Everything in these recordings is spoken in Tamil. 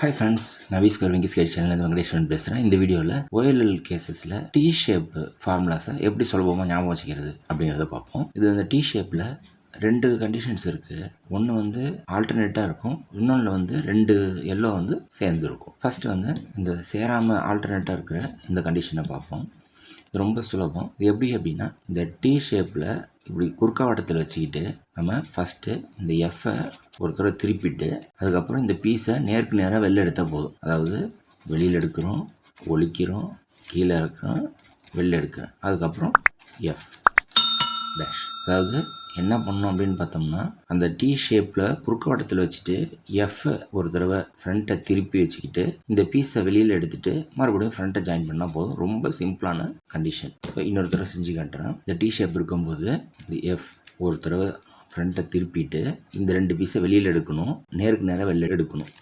ஹாய் ஃப்ரெண்ட்ஸ் நவீஸ்கர் வெங்கி ஸ்கேட் சேனல் வெங்கடேஸ்வரன் பேசுகிறேன் இந்த வீடியோவில் ஓஎல்எல் கேசஸில் டி ஷேப் ஃபார்முலாஸை எப்படி சுலபமாக ஞாபகம் வச்சுக்கிறது அப்படிங்கிறத பார்ப்போம். இது அந்த டி ஷேப்பில் ரெண்டு கண்டிஷன்ஸ் இருக்குது ஒன்று வந்து ஆல்டர்னேட்டாக இருக்கும். இன்னொன்று வந்து ரெண்டு எல்லோ வந்து சேர்ந்துருக்கும். ஃபஸ்ட்டு வந்து இந்த சேராமல் ஆல்டர்னேட்டாக இருக்கிற இந்த கண்டிஷனை பார்ப்போம். ரொம்ப சுலபம். இது எப்படி அப்படின்னா இந்த டி ஷேப்பில் இப்படி குறுக்காவட்டத்தில் வச்சுக்கிட்டு நம்ம ஃபஸ்ட்டு இந்த எஃப்பை ஒரு தடவை திருப்பிட்டு அதுக்கப்புறம் இந்த பீஸை நேருக்கு நேராக வெளில எடுத்தால் போதும். அதாவது வெளியில் எடுக்கிறோம் ஒழிக்கிறோம் கீழே இருக்கிறோம் வெளில எடுக்கிறோம். அதுக்கப்புறம் எஃப் டேஷ் அதாவது என்ன பண்ணோம் அப்படின்னு பார்த்தோம்னா அந்த டி ஷேப்பில் குறுக்குவட்டத்தில் வச்சுட்டு எஃப் ஒரு தடவை ஃப்ரண்ட்டை திருப்பி வச்சுக்கிட்டு இந்த பீஸை வெளியில் எடுத்துகிட்டு மறுபடியும் ஃப்ரண்ட்டை ஜாயின் பண்ணால் போதும். ரொம்ப சிம்பிளான கண்டிஷன் இப்போ இன்னொரு தடவை செஞ்சு காட்டுறேன். இந்த டி ஷேப் இருக்கும்போது இந்த எஃப் ஒரு தடவை ஃப்ரண்ட்டை திருப்பிட்டு இந்த ரெண்டு பீஸை வெளியில் எடுக்கணும். நேருக்கு நேராக வெளியில் எடுக்கணும்.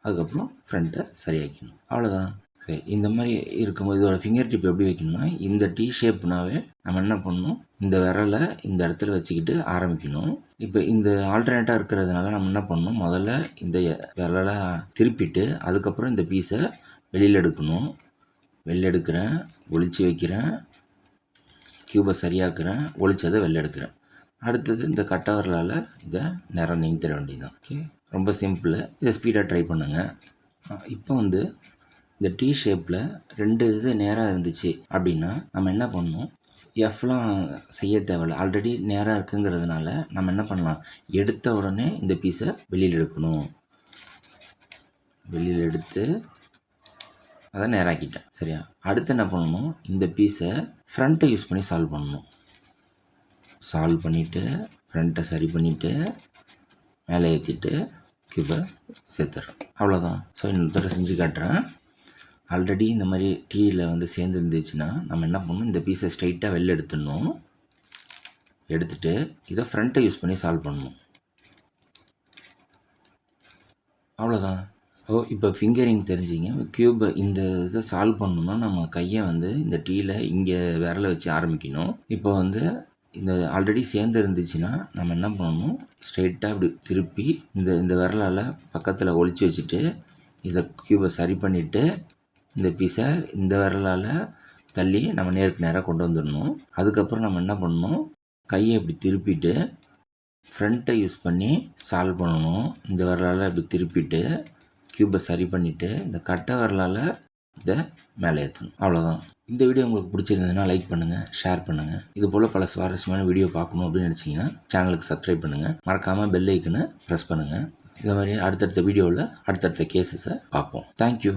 அதுக்கப்புறம் ஃப்ரண்ட்டை சரியாக்கணும் அவ்வளோதான் சரி இந்த மாதிரி இருக்கும்போது இதோட ஃபிங்கர் டிப் எப்படி வைக்கணும்னா இந்த டி ஷேப்னாவே நம்ம என்ன பண்ணணும்? இந்த விரலை இந்த இடத்துல வச்சுக்கிட்டு ஆரம்பிக்கணும். இப்போ இந்த ஆல்டர்னேட்டாக இருக்கிறதுனால நம்ம என்ன பண்ணணும்? முதல்ல இந்த விரலை திருப்பிட்டு அதுக்கப்புறம் இந்த பீஸை வெளியில் எடுக்கணும். வெளில எடுக்கிறேன் ஒழிச்சு வைக்கிறேன் க்யூபை சரியாக்குறேன் ஒழிச்சதை வெளில எடுக்கிறேன். அடுத்தது இந்த கட்டவரலால் இதை நேரம் நிமித்திட வேண்டியதுதான். ஓகே ரொம்ப சிம்பிள் இதை ஸ்பீடாக ட்ரை பண்ணுங்கள் இப்போ வந்து இந்த டி ஷேப்பில் ரெண்டு இது நேராக இருந்துச்சு அப்படின்னா நம்ம என்ன பண்ணணும்? எஃப்லாம் செய்ய தேவையில்ல. ஆல்ரெடி நேராக இருக்குங்கிறதுனால நம்ம என்ன பண்ணலாம்? எடுத்த உடனே இந்த பீஸை வெளியில் எடுக்கணும். வெளியில் எடுத்து அதை நேராக்கிட்டேன். சரியா? அடுத்து என்ன பண்ணணும்? இந்த பீஸை ஃப்ரண்ட்டை யூஸ் பண்ணி சால்வ் பண்ணணும். சால்வ் பண்ணிவிட்டு ஃப்ரண்ட்டை சரி பண்ணிவிட்டு மேலே ஏற்றிட்டு கியூபை சேர்த்துறேன் அவ்வளோதான் ஸோ இன்னொருத்தரை செஞ்சு காட்டுறேன். ஆல்ரெடி இந்த மாதிரி டீயில் வந்து சேர்ந்து இருந்துச்சுன்னா நம்ம என்ன பண்ணணும்? இந்த பீஸை ஸ்ட்ரைட்டாக வெளில எடுத்துடணும். எடுத்துகிட்டு இதை ஃப்ரண்ட்டை யூஸ் பண்ணி சால்வ் பண்ணணும். அவ்வளோதான் ஓ இப்போ ஃபிங்கரிங் தெரிஞ்சிங்க. க்யூபை இந்த இதை சால்வ் பண்ணணும்னா நம்ம கையை வந்து இந்த டீயில் இங்கே விரலை வச்சு ஆரம்பிக்கணும். இப்போ வந்து இந்த ஆல்ரெடி சேர்ந்து இருந்துச்சுன்னா நம்ம என்ன பண்ணணும்? ஸ்ட்ரெயிட்டாக இப்படி திருப்பி இந்த இந்த விரலால் பக்கத்தில் ஒழிச்சு வச்சுட்டு இதை க்யூபை சரி பண்ணிவிட்டு இந்த பீஸை இந்த விரலால் தள்ளி நம்ம நேருக்கு நேராக கொண்டு வந்துடணும். அதுக்கப்புறம் நம்ம என்ன பண்ணணும்? கையை இப்படி திருப்பிட்டு ஃப்ரண்ட்டை யூஸ் பண்ணி சால்வ் பண்ணணும். இந்த விரலால் இப்படி திருப்பிட்டு க்யூபை சரி பண்ணிவிட்டு இந்த கட்டை விரலால் இதை மேலே ஏற்றணும் அவ்வளோதான் இந்த வீடியோ உங்களுக்கு பிடிச்சிருந்ததுன்னா லைக் பண்ணுங்கள் ஷேர் பண்ணுங்கள் இது போல் பல சுவாரஸ்யமான வீடியோ பார்க்கணும் அப்படின்னு நினச்சிங்கன்னா சேனலுக்கு சப்ஸ்கிரைப் பண்ணுங்கள் மறக்காமல் பெல் ஐக்கனை ப்ரெஸ் பண்ணுங்கள் இந்த மாதிரி அடுத்தடுத்த வீடியோவில் அடுத்தடுத்த கேசஸை பார்ப்போம். தேங்க்யூ